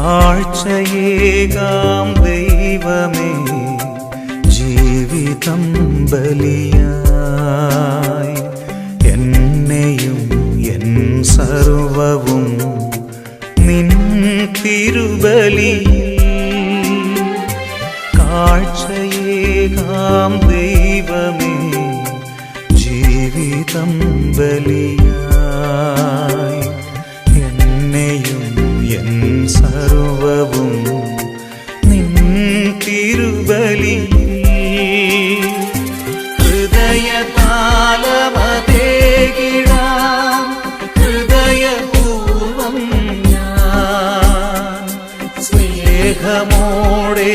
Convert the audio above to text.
കാഴ്ചയേകാം ദൈവമേ ജീവിതം ബലിയായി. എന്നെയും എൻ സർവവും നിൻ തിരുബലി കാഴ്ചയേകാം ദൈവമേ ജീവിതം ബലിയായി. എന്നെയും എൻ സർവവും നിൻ തിരുബലി ഹൃദയതാലമതേകിടാം ഹൃദയപൂർവം ഞാൻ. സ്നേഹമോടെ